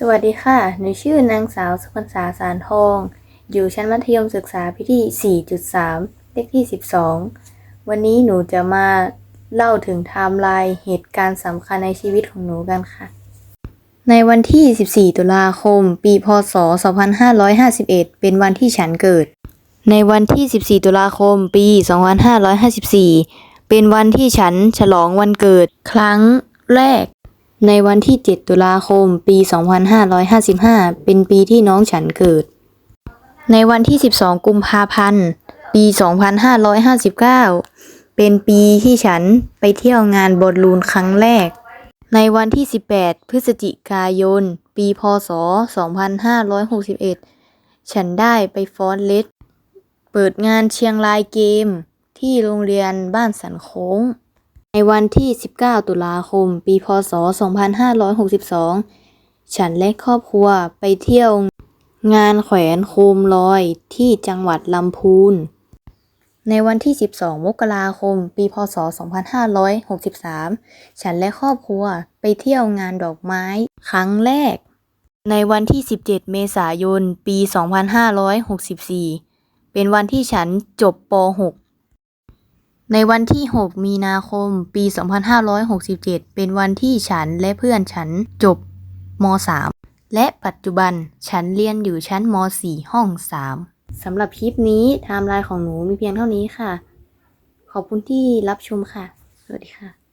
สวัสดีค่ะ หนูชื่อนางสาวสุพรรษาสารทอง อยู่ชั้นมัธยมศึกษาปีที่ 4.3 เลขที่ 12 วันนี้หนูจะมาเล่าถึงไทม์ไลน์เหตุการณ์สำคัญในชีวิตของหนูกันค่ะ ในวันที่ 14 ตุลาคม ปี พศ 2551 เป็นวันที่ฉันเกิด ในวันที่ 14 ตุลาคม ปี 2554 เป็นวันที่ฉันฉลองวันเกิด ครั้งแรก ในวันที่ 7 ตุลาคม ปี 2555 เป็นปีที่น้องฉันเกิด ในวันที่ 12 กุมภาพันธ์ ปี 2559 เป็นปีที่ฉันไปเที่ยวงานบอลลูนครั้งแรก ในวันที่ 18 พฤศจิกายน ปี พศ 2561 ฉันได้ไปฟ้อนเลสเปิดงานเชียงรายเกม ที่โรงเรียนบ้านสันโค้ง ในวันที่ 19 ตุลาคม ปีพศ 2562 ฉันและครอบครัวไปเที่ยวงานแขวนโคมลอยที่จังหวัดลำพูน ในวันที่ 12 มกราคม ปีพศ 2563 ฉันและครอบครัวไปเที่ยวงานดอกไม้ครั้งแรก ในวันที่ 17 เมษายน ปี 2564 เป็นวันที่ฉันจบป .6 ในวันที่ 6 มีนาคม ปี 2567 เป็นวันที่ฉันและเพื่อนฉันจบม .3 และปัจจุบันฉันเรียนอยู่ชั้นม .4 ห้อง 3สำหรับคลิปนี้ไทม์ไลน์ของหนูมีเพียงเท่านี้ค่ะ ขอบคุณที่รับชมค่ะ สวัสดีค่ะ